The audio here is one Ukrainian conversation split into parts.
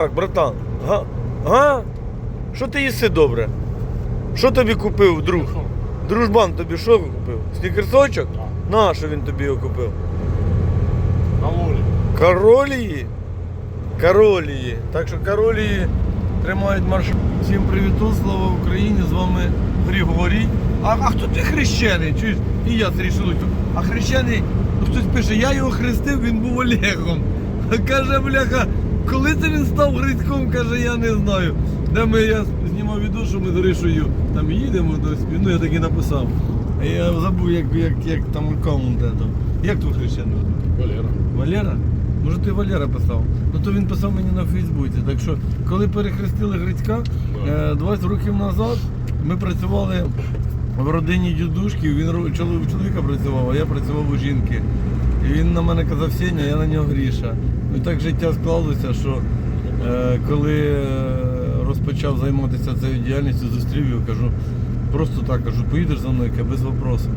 Так, братан, га? Га? Що ти їси добре? Що тобі купив, друг? Дружбан тобі що купив? Снікерсочок? На, що він тобі його купив? На волі. Королії? Королії. Так що королії тримають маршрут. Всім привіту, слава Україні! З вами Григорій. А, а хто ти хрещений? Чуєш? І я Сергій Шелудько. А хрещений, ну хтось пише, я його хрестив, він був Олегом. Каже, бляха, коли це він став Грицьком, каже, я не знаю. Де ми я знімав відео, що ми з Гришою там їдемо до ну я так і написав. А я забув, як, як, як там аккаунт. де там. Як твій хрещений? Валера. Валера? Може ти Валера писав? Ну то він писав мені на Фейсбуці. Так що, коли перехрестили Грицька, е, 20 років назад ми працювали в родині дідушки, він чоловіка працював, а я працював у жінки. І він на мене казав Сеня, я на нього Гріша. Ну так життя склалося, що е, коли е, розпочав займатися цією діяльністю, зустрів його, кажу, просто так кажу, поїдеш за мною, без вопросу.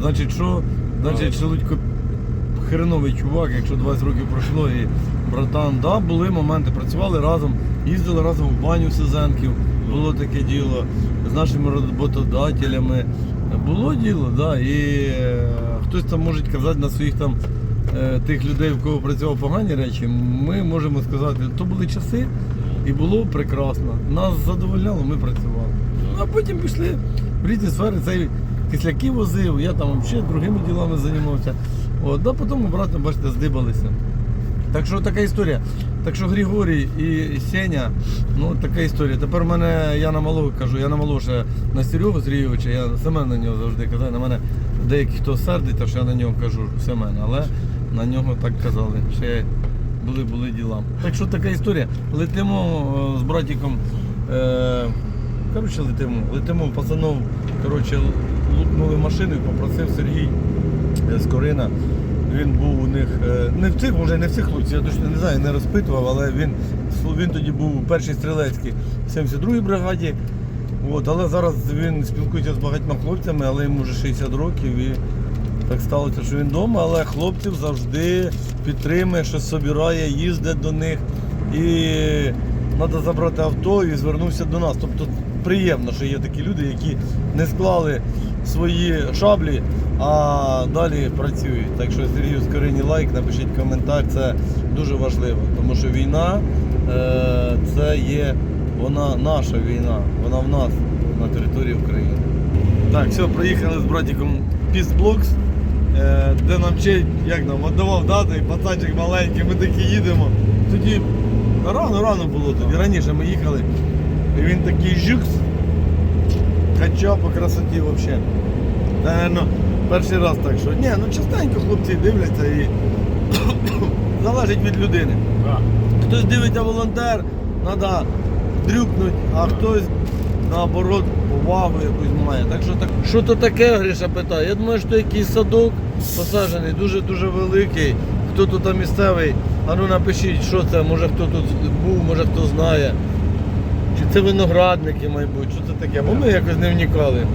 Значить, що? Значить, Шелудько хреновий чувак, якщо 20 років пройшло, і братан, да, були моменти, працювали разом, їздили разом в баню Сизенків, було таке діло з нашими роботодателями. Було діло, да, і е, хтось там може казати на своїх там тих людей, в кого працював погані речі, ми можемо сказати, то були часи і було прекрасно. Нас задовольняло, ми працювали. Ну, а потім пішли в різні сфери. Цей кисляки возив, я там взагалі другими ділами займався. От, да, потім обратно, бачите, здибалися. Так що така історія. Так що Григорій і Сеня, ну така історія. Тепер мене, я на малого кажу, я на малого ще на Серегу Сергійовича, я Семен на нього завжди казав, на мене деякі хто сердить, що я на нього кажу Семен, але на нього так казали. Ще були, були діла. Так що така історія. Летимо е, з братиком. Е, коротше, летимо. Летимо пацанов, коротше, лупнули машину попросив Сергій е, з Корина. Він був у них е, не в цих, може не в цих хлопців, я точно не знаю, не розпитував, але він, він тоді був у першій стрілецькій 72-й бригаді. От, але зараз він спілкується з багатьма хлопцями, але йому вже 60 років і так сталося, що він вдома, але хлопців завжди підтримує, щось собирає, їздить до них. І треба забрати авто і звернувся до нас. Тобто приємно, що є такі люди, які не склали свої шаблі, а далі працюють. Так що Сергію Скорині лайк, напишіть коментар, це дуже важливо, тому що війна е, це є вона наша війна, вона в нас на території України. Так, все, приїхали з братиком е, де нам чей, як нам, віддавав дати, і пацанчик маленький, ми такі їдемо. Тоді рано-рано було тоді, раніше ми їхали. І він такий жюкс, хоча по красоті взагалі. Наверно, перший раз так, що ні, ну частенько хлопці дивляться і залежить від людини. Хтось дивиться волонтер, треба дрюкнути, а хтось наоборот увагу якусь має. Так що так. Що то таке, Гриша питає? Я думаю, що якийсь садок посаджений, дуже-дуже великий. Хто тут там місцевий? А ну напишіть, що це, може хто тут був, може хто знає. Чи це виноградники, мабуть, що це таке? Бо ми якось не вникали.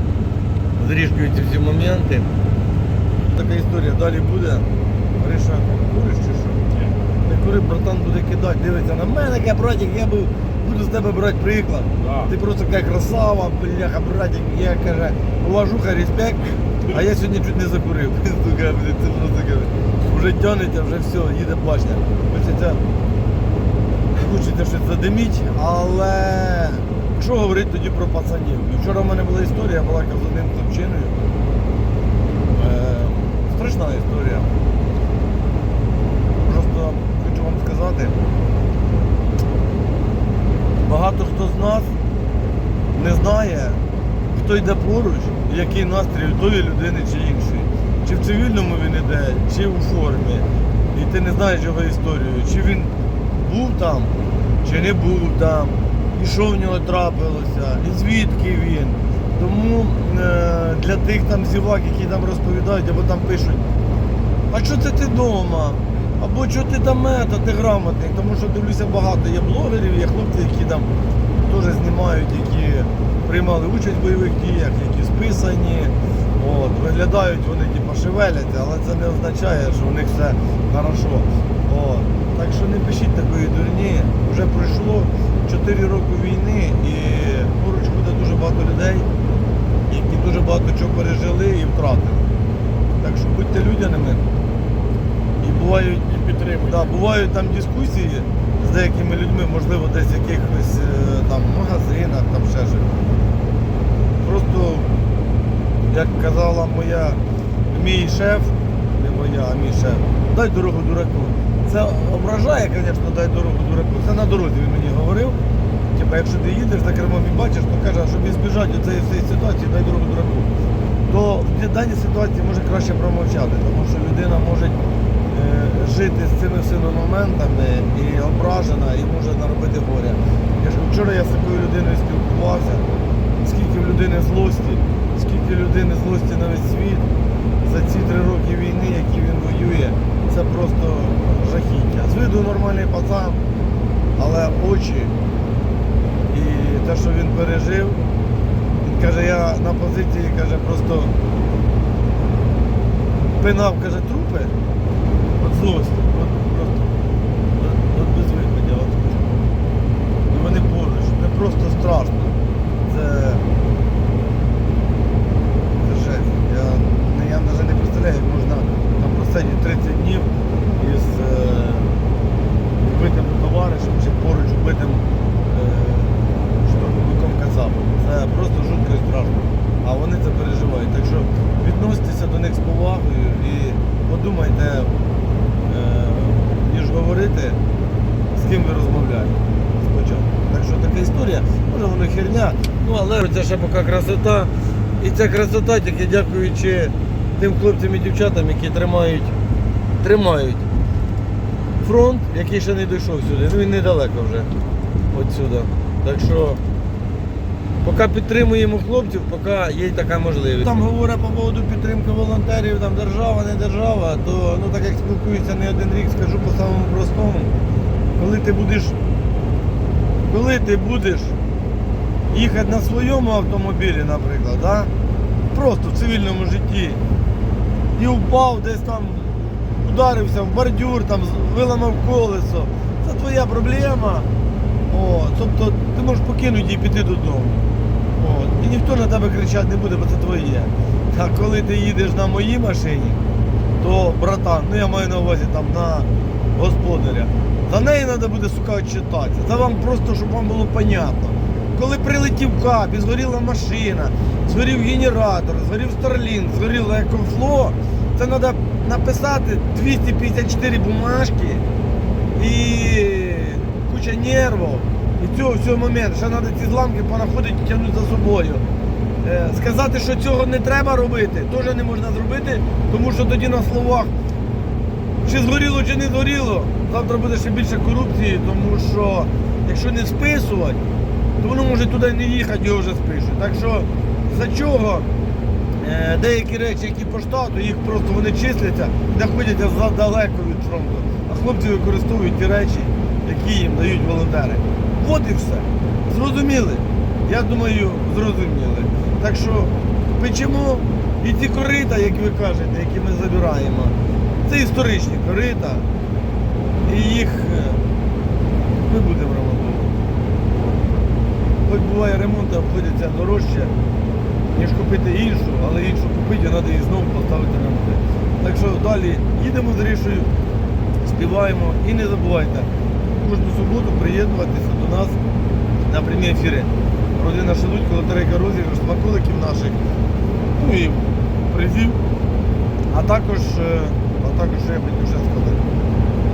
Зріжкою ці всі моменти. Така історія далі буде. Гриша, куриш чи що? Не кури, братан буде кидати, дивиться на мене, каже, братик, я був, буду з тебе брати приклад. Да. Ти просто така красава, бляха, братик, я каже, уважуха, респект, а я сьогодні чуть не закурив. Сука, блядь, це просто каже, вже тянеться, вже все, їде башня. Хочеться, хочеться щось задиміть, але що говорити тоді про пацанів? Вчора в мене була історія, я балакав з одним хлопчиною. Е, страшна історія. Просто хочу вам сказати, багато хто з нас не знає, хто йде поруч, який настрій у тої людини чи іншої. Чи в цивільному він іде, чи у формі. І ти не знаєш його історію. Чи він був там, чи не був там, і що в нього трапилося, і звідки він. Тому е, для тих там зівак, які там розповідають, або там пишуть, а що це ти вдома? Або що ти там мета, ти грамотний, тому що дивлюся багато є блогерів, є хлопці, які там теж знімають, які приймали участь в бойових діях, які списані. От, виглядають вони типу, шевеляться, але це не означає, що у них все хорошо. От. Так що не пишіть такої дурні. Вже пройшло 4 роки війни і поруч буде дуже багато людей, які дуже багато чого пережили і втратили. Так що будьте людяними. І бувають, І підтримуйте. да, бувають там дискусії з деякими людьми, можливо, десь в якихось е, там магазинах, там ще щось. Просто, як казала моя, мій шеф, не моя, а мій шеф, дай дорогу дураку. Це ображає, звісно, дай дорогу дураку. Це на дорозі він мені говорив. Типа, якщо ти їдеш за кермом і бачиш, то каже, щоб ізбіжати цієї всієї ситуації, дай дорогу дураку. То в даній ситуації може краще промовчати, тому що людина може жити з цими всіми моментами і ображена, і може наробити горя. Я ж вчора я з такою людиною спілкувався, скільки в людини злості, скільки людини злості на весь світ за ці три роки війни, які він воює, це просто жахіття. З виду нормальний пацан, але очі і те, що він пережив, він каже, я на позиції каже, просто пинав, каже, трупи просто от. Вони поруч, не просто страшно. Це, це жесть. Я, не- я навіть не представляю, як можна там просидіти 30 днів із е, вбитим товаришем чи поруч вбитим е, штурмовиком Кацапом. Це просто жутко і страшно. А вони це переживають. Так що відноситеся до них з повагою і подумайте, е, ніж говорити, з ким ви розмовляєте спочатку. Так що така історія, може воно херня, ну але це ще поки красота. І ця красота тільки дякуючи тим хлопцям і дівчатам, які тримають, тримають фронт, який ще не дійшов сюди. Ну він недалеко вже отсюда. Так що поки підтримуємо хлопців, поки є така можливість. Там говорять по поводу підтримки волонтерів, там держава, не держава, то ну так як спілкуюся не один рік, скажу по самому простому. Коли ти будеш, коли ти будеш їхати на своєму автомобілі, наприклад, да? просто в цивільному житті, і впав десь там, ударився в бордюр, там, виламав колесо, це твоя проблема. О, тобто ти можеш покинути і піти додому. От. І ніхто на тебе кричати не буде, бо це твоє. А коли ти їдеш на моїй машині, то братан, ну я маю на увазі там на господаря, за неї треба буде сука читатися. Це вам просто, щоб вам було понятно. Коли прилетів кап, і згоріла машина, згорів генератор, згорів Starlink, згоріло екофло, це треба написати 254 бумажки і куча нервів. І цього всього моменту. Ще треба ці зламки понаходити і тягнути за собою. Е, Сказати, що цього не треба робити, теж не можна зробити, тому що тоді на словах чи згоріло, чи не згоріло, завтра буде ще більше корупції, тому що якщо не списувати, то воно може туди не їхати, його вже спишуть. Так що за чого е, деякі речі, які по штату, їх просто вони числяться, знаходяться задалеко від фронту. А хлопці використовують ті речі, які їм дають волонтери. От і. Зрозуміли? Я думаю, зрозуміли. Так що печемо і ці корита, як ви кажете, які ми забираємо, це історичні корита. І їх е, ми будемо ремонтувати. Хоч буває ремонти обходяться дорожче, ніж купити іншу, але іншу купити, треба її знову поставити на. Так що далі їдемо з Рішою, співаємо і не забувайте кожну суботу приєднуватися до нас на прямі ефіри. Родина Шелудько, лотерейка розіграш, смаколиків наших, ну і призів. А також, е, а також я хотів ще сказати.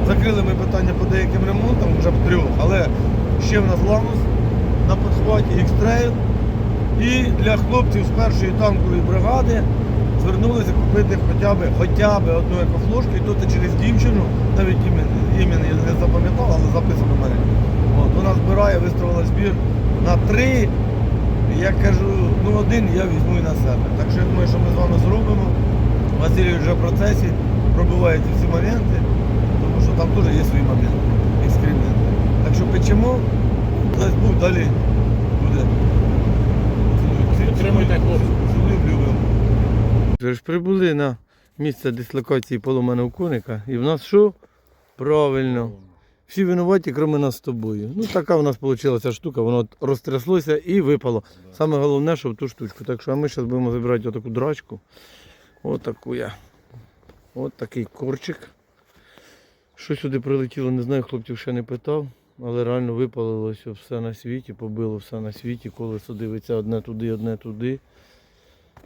Закрили ми питання по деяким ремонтам, вже по трьох, але ще в нас Ланус на підхваті X-Trail. І для хлопців з першої танкової бригади звернулися купити хоча б, хоча б одну екофлошку, і це через дівчину, навіть імені, я не запам'ятав, але записано в мене. От, вона збирає, виставила збір на три. Я кажу, ну один я візьму і на себе. Так що я думаю, що ми з вами зробимо. Василій вже в процесі пробиває ці всі моменти, тому що там теж є свої моменти, експерименти. Так що печемо, дасть Бог далі буде. Підтримуйте хлопців. Цілуємо, любимо. Ви ж прибули на місце дислокації поломаного коника. І в нас що? Правильно. Всі винуваті, крім нас з тобою. Ну, така в нас вийшла штука, воно розтряслося і випало. Саме головне, що в ту штучку. Так що а ми зараз будемо забирати отаку драчку. Отаку я. От такий корчик. Що сюди прилетіло, не знаю, хлопців ще не питав. Але реально випалилося все на світі, побило все на світі, колесо дивиться одне туди, одне туди.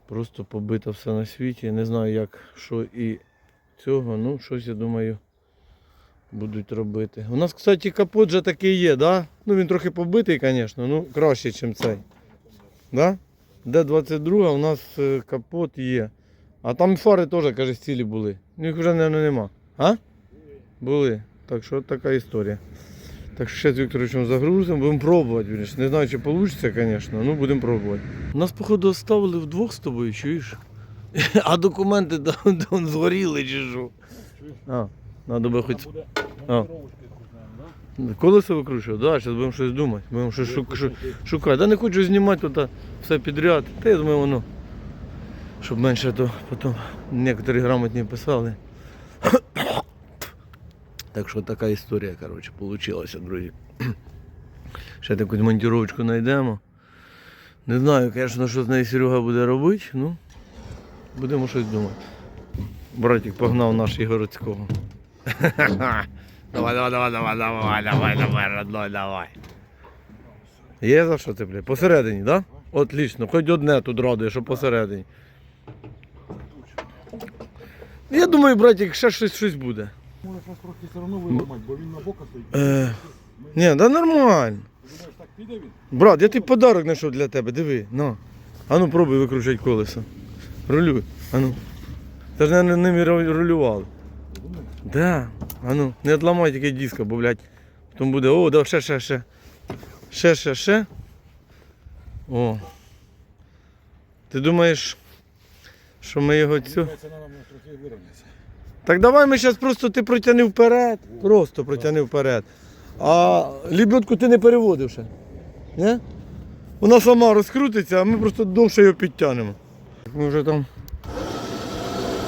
Просто побито все на світі. Не знаю як, що і цього. Ну, щось я думаю будуть робити. У нас, кстати, капот вже такий є, да? Ну він трохи побитий, звісно, ну краще, ніж цей. Да? Д-22 у нас е, капот є. А там фари теж, каже, цілі були. Ну, Їх вже, мабуть, нема. А? Були. Так що така історія. Так що ще з Вікторовичем загрузимо, будемо пробувати. вірніше. Не знаю, чи вийде, звісно, ну будемо пробувати. Нас, походу, оставили вдвох з тобою, чуєш? А документи там, там згоріли чи що? А, треба би хоч. А. якусь, наверно, Да, зараз будемо щось думати. Будемо щось шук, шу- шукати. Да не хочу знімати тут все підряд. Та я думаю, воно. Щоб менше то потім некоторі грамотні писали. Так що така історія, коротше, вийшла, друзі. Ще таку монтировочку знайдемо. Не знаю, звісно, що з нею Серега буде робити, ну будемо щось думати. Братик погнав наш Ігорецького. Давай, давай, давай, давай, давай, давай, давай, родной, давай. Є за що ти, блядь? Посередині, так? Да? Отлично, хоч одне тут радує, що посередині. Я думаю, братик, ще щось, щось буде. Може зараз трохи все одно виламати, бо він на бока стоїть. Е, ні, да нормально. Думаєш, так піде він? Брат, я тобі подарок знайшов для тебе, диви, на. А ну пробуй викручати колесо. Рулюй, а ну. Та ж не ними рулювали. Да, а ну, не відламай тільки диска, бо, блядь, потім буде, о, да, ще, ще, ще. Ще, ще, ще. О. Ти думаєш, що ми його цю... Це треба трохи вирівнятися. Так давай ми зараз просто ти протягни вперед. Просто протягни вперед. А лебедку ти не переводив ще. Не? Вона сама розкрутиться, а ми просто довше його підтягнемо. Ми вже там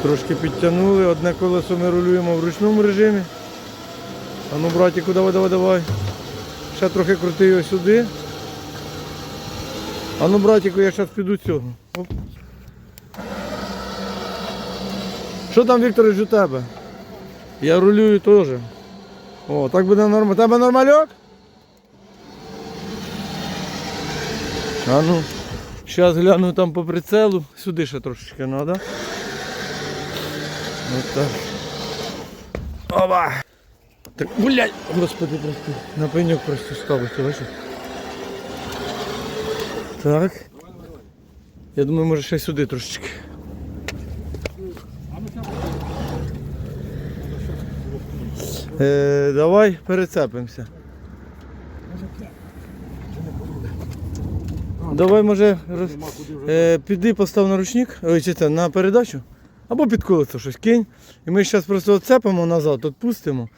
трошки підтягнули, одне колесо ми рулюємо в ручному режимі. А ну, братіку, давай, давай, давай. Ще трохи крути його сюди. А ну, братіку, я зараз піду цього. Що там, Вікторович, у тебе? Я рулюю теж. О, так буде нормально. Тебе нормальок? А ну, зараз гляну там по прицелу. Сюди ще трошечки треба. Ось так. Оба! Так, блядь, господи, прости. На пеньок просто ставити, бачиш? Так. Я думаю, може ще сюди трошечки. Е, давай перецепимося. Давай, може, роз... Е, піди постав на ручник, ой, чи це, на передачу, або під колесо щось кинь. І ми зараз просто оцепимо назад, відпустимо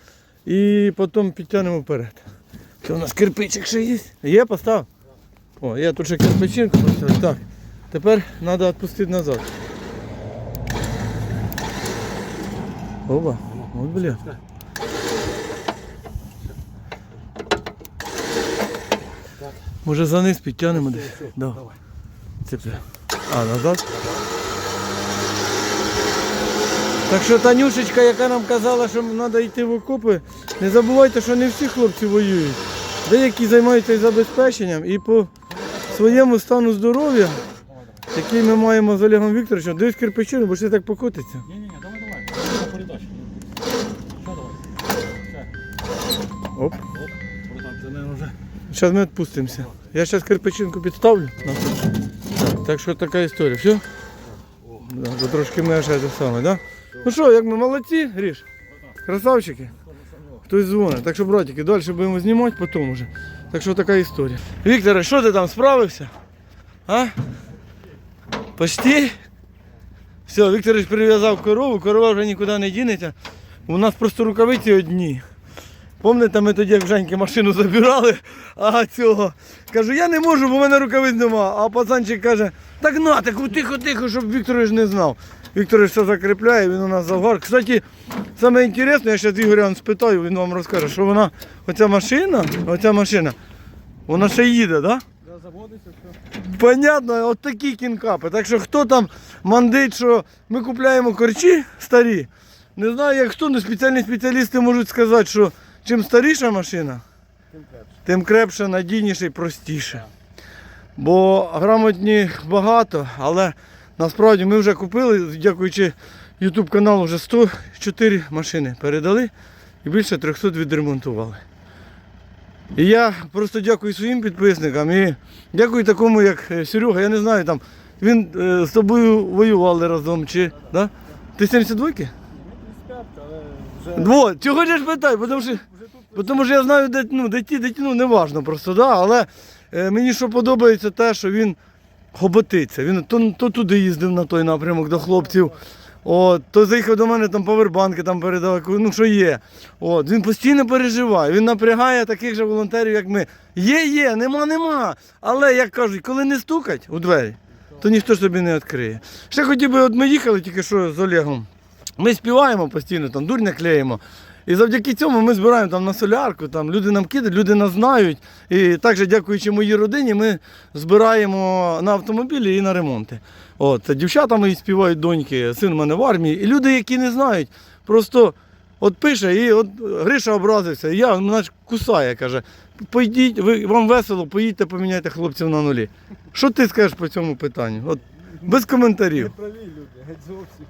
і потім підтягнемо вперед. Це у нас кирпичик ще є. Є, постав? О, я тут ще кирпичинку поставив. Так. Тепер треба відпустити назад. Оба. От бля. Може за низ підтягнемо десь? Да. Давай. Цепля. А, назад. Так що Танюшечка, яка нам казала, що треба йти в окопи, не забувайте, що не всі хлопці воюють. Деякі займаються і забезпеченням і по своєму стану здоров'я, який ми маємо з Олегом Вікторовичем, дивись кирпичину, бо ще так покотиться. Зараз ми відпустимося. Я зараз кирпичинку підставлю. Так, що така історія. Все? Да, то трошки ми ще те саме, да? Ну що, як ми молодці, Гріш? Красавчики? Хтось дзвонить. Так що, братики, далі будемо знімати, потім уже. Так що така історія. Вікторе, що ти там справився? А? Почти? Все, Вікторович прив'язав корову, корова вже нікуди не дінеться. У нас просто рукавиці одні. Пам'ятаєте, ми тоді як в Женьки машину забирали, а цього. Кажу, я не можу, бо в мене рукавиць нема. А пацанчик каже, так на, так тихо, тихо, щоб Вікторович не знав. Віктор все закріпляє, він у нас завгар. Кстати, саме інтересне, я зараз Ігоря спитаю, він вам розкаже, що вона, оця машина, оця машина, вона ще їде, так? Да? Да, заводиться, все. Понятно, от такі кінкапи. Так що хто там мандить, що ми купляємо корчі старі. Не знаю, як хто, але спеціальні спеціалісти можуть сказати, що чим старіша машина, Тим крепше. тим крепше, надійніше і простіше. Бо грамотні багато, але насправді ми вже купили, дякуючи YouTube каналу, вже 104 машини передали і більше 300 відремонтували. І я просто дякую своїм підписникам і дякую такому, як е, Серега, я не знаю, там, він е, з тобою воювали разом чи. Да? Ти 72-ки? 35, але вже... Дво, чого ж я ж тому що. Бо Тому що я знаю, де, ну, де ті, де ті, ну не важно просто, да, але е, мені що подобається те, що він хоботиться. Він то, то туди їздив на той напрямок до хлопців. От, то заїхав до мене там повербанки там передав, ну що є. От, він постійно переживає, він напрягає таких же волонтерів, як ми. Є, є, нема, нема. Але як кажуть, коли не стукать у двері, то ніхто ж тобі не відкриє. Ще хотів би, от ми їхали тільки що з Олегом. Ми співаємо постійно, там дурня клеїмо. І завдяки цьому ми збираємо там на солярку, там люди нам кидають, люди нас знають. І також, дякуючи моїй родині, ми збираємо на автомобілі і на ремонти. От, дівчата мої співають доньки, син в мене в армії. І люди, які не знають, просто от пише, і от Гриша образився, і я, мене ж кусає, каже, пойдіть, ви, вам весело, поїдьте, поміняйте хлопців на нулі. Що ти скажеш по цьому питанню? От, без не коментарів. праві люди, геть зовсім.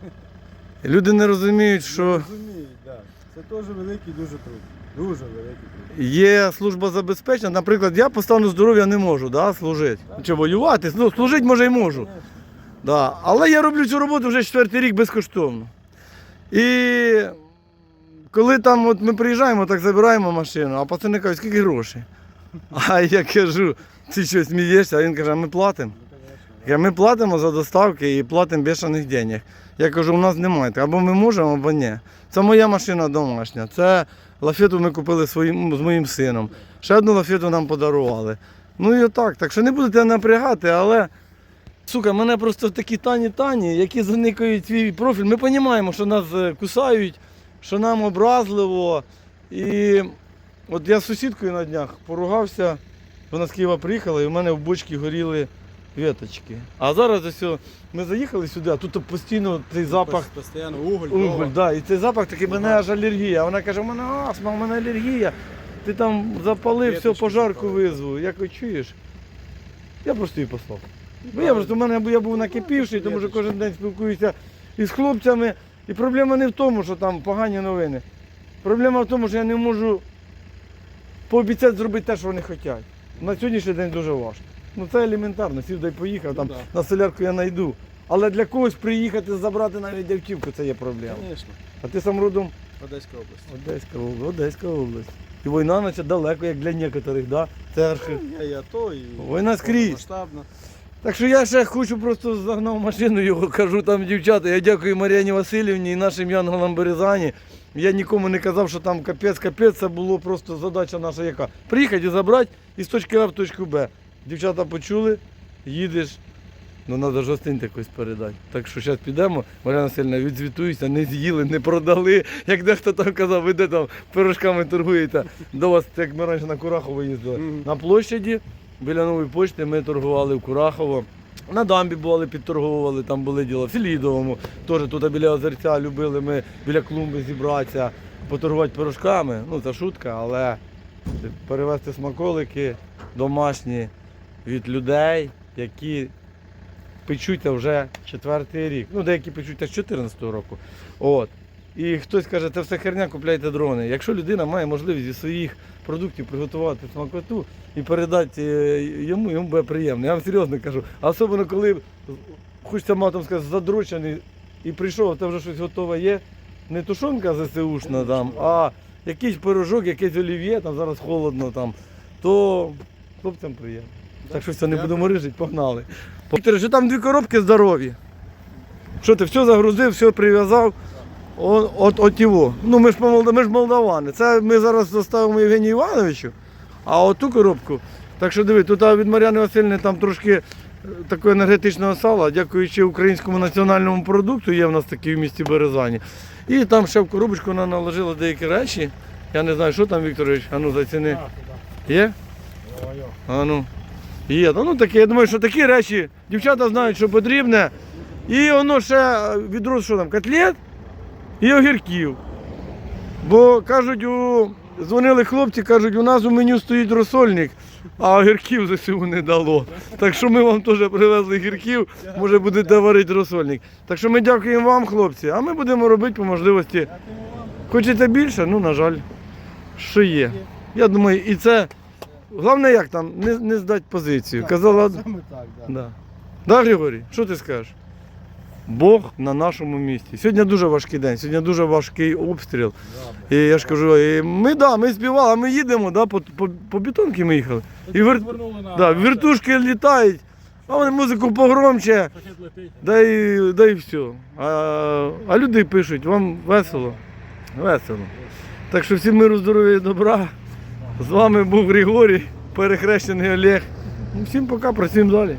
Люди не розуміють, що. Розуміють, да. Це теж великий дуже труд. Дуже великий труд. Є служба забезпечення. Наприклад, я по стану здоров'я не можу да, служити. Чи воювати? Ну, служити може і можу. Да. Але я роблю цю роботу вже четвертий рік безкоштовно. І коли там от ми приїжджаємо, так забираємо машину, а пацани кажуть, скільки грошей? А я кажу, ти що смієшся? А він каже, а ми платимо. Ну. Я, ми платимо за доставки і платимо бешених денег. Я кажу, у нас немає. Або ми можемо, або ні. Це моя машина домашня. Це лафету ми купили своїм, з моїм сином. Ще одну лафету нам подарували. Ну і отак. Так що не будете напрягати, але. Сука, мене просто такі тані тані, які заникають свій профіль. Ми розуміємо, що нас е, кусають, що нам образливо. І от я з сусідкою на днях поругався, вона з Києва приїхала, і в мене в бочці горіли віточки. А зараз ось о, ми заїхали сюди, а тут постійно цей запах. Пос- Постійно уголь, Уголь, дрова. да, і цей запах такий, в мене аж алергія. Вона каже, у мене астма, у мене алергія. Ти там запалив, все, Віточки пожарку запалив. визву. Я кажу, чуєш? Я просто її послав. Бо я просто в мене я був накипівший, тому що кожен день спілкуюся із хлопцями. І проблема не в тому, що там погані новини. Проблема в тому, що я не можу пообіцяти зробити те, що вони хочуть. На сьогоднішній день дуже важко. Ну це елементарно, сів дай поїхав, там Ну, на солярку я знайду. Але для когось приїхати, забрати навіть автівку, це є проблема. Звісно. А ти сам родом Одеська область. Одеська область, Одеська область. І війна наче далеко, як для некоторих, да? Це архи. Я і АТО, і Війна скрізь. масштабно. Так що я ще хочу просто загнав машину його, кажу там дівчата. Я дякую Мар'яні Васильівні і нашим янголам Березані. Я нікому не казав, що там капець, капець, це було просто задача наша яка. Приїхати і забрати із точки А в точку Б. Дівчата почули, їдеш. Ну, треба ж якось передати. Так що зараз підемо, Мар'яна Васильівна, відзвітуюся, не з'їли, не продали. Як дехто там казав, ви де там пирожками торгуєте. До вас, як ми раніше на Курахово їздили. На площаді біля нової почти ми торгували в Курахово. На дамбі бували, підторговували, там були діла. В Філідовому теж тут біля озерця любили ми біля клумби зібратися, поторгувати пирожками. Ну, це шутка, але перевезти смаколики домашні від людей, які печуться вже четвертий рік. Ну, деякі печуться з 2014 року. От. І хтось каже, це все херня, купляйте дрони. Якщо людина має можливість зі своїх продуктів приготувати смакоту і передати е, йому, йому буде приємно. Я вам серйозно кажу. Особливо, коли хочеться матом сказати, задрочений і прийшов, а це вже щось готове є. Не тушонка ЗСУшна там, а якийсь пирожок, якесь олів'є, там зараз холодно там, то хлопцям приємно. Так що все, не будемо рижити, погнали. Віктор, що там дві коробки здорові. Що ти все загрузив, все прив'язав. От, от, от його. Ну ми ж, ми ж молдавани. Це ми зараз доставимо Євгенію Івановичу, а оту коробку. Так що диви, тут від Мар'яни Васильівни там трошки такого енергетичного сала, дякуючи українському національному продукту, є в нас такий в місті Березані. І там ще в коробочку вона наложила деякі речі. Я не знаю, що там, Вікторович, а ну заціни. Є? Ой-ой. Є. Ну, ну таке, я думаю, що такі речі дівчата знають, що потрібне. І воно ще е, відро, що там, котлет і огірків. Бо кажуть, у... дзвонили хлопці, кажуть, у нас у меню стоїть розсольник, а огірків ЗСУ не дало. Так що ми вам теж привезли гірків, може будете варити розсольник. Так що ми дякуємо вам, хлопці, а ми будемо робити по можливості. Хочете більше? Ну, на жаль, що є. Я думаю, і це. Головне, як там, не, не здати позицію. Казала. Саме так, да. Да. Да, Григорій, що ти скажеш? Бог на нашому місці. Сьогодні дуже важкий день, сьогодні дуже важкий обстріл. І я ж кажу, і ми, да, ми співали, а ми їдемо, да, по, по, по бетонки ми їхали. І вер... Да, вертушки літають, а вони музику погромче, да і, да і все. А, а люди пишуть, вам весело. Весело. Так що всім миру, здоров'я і добра. З вами був Григорій, перехрещений Олег. Ну, Всім пока, працюємо далі.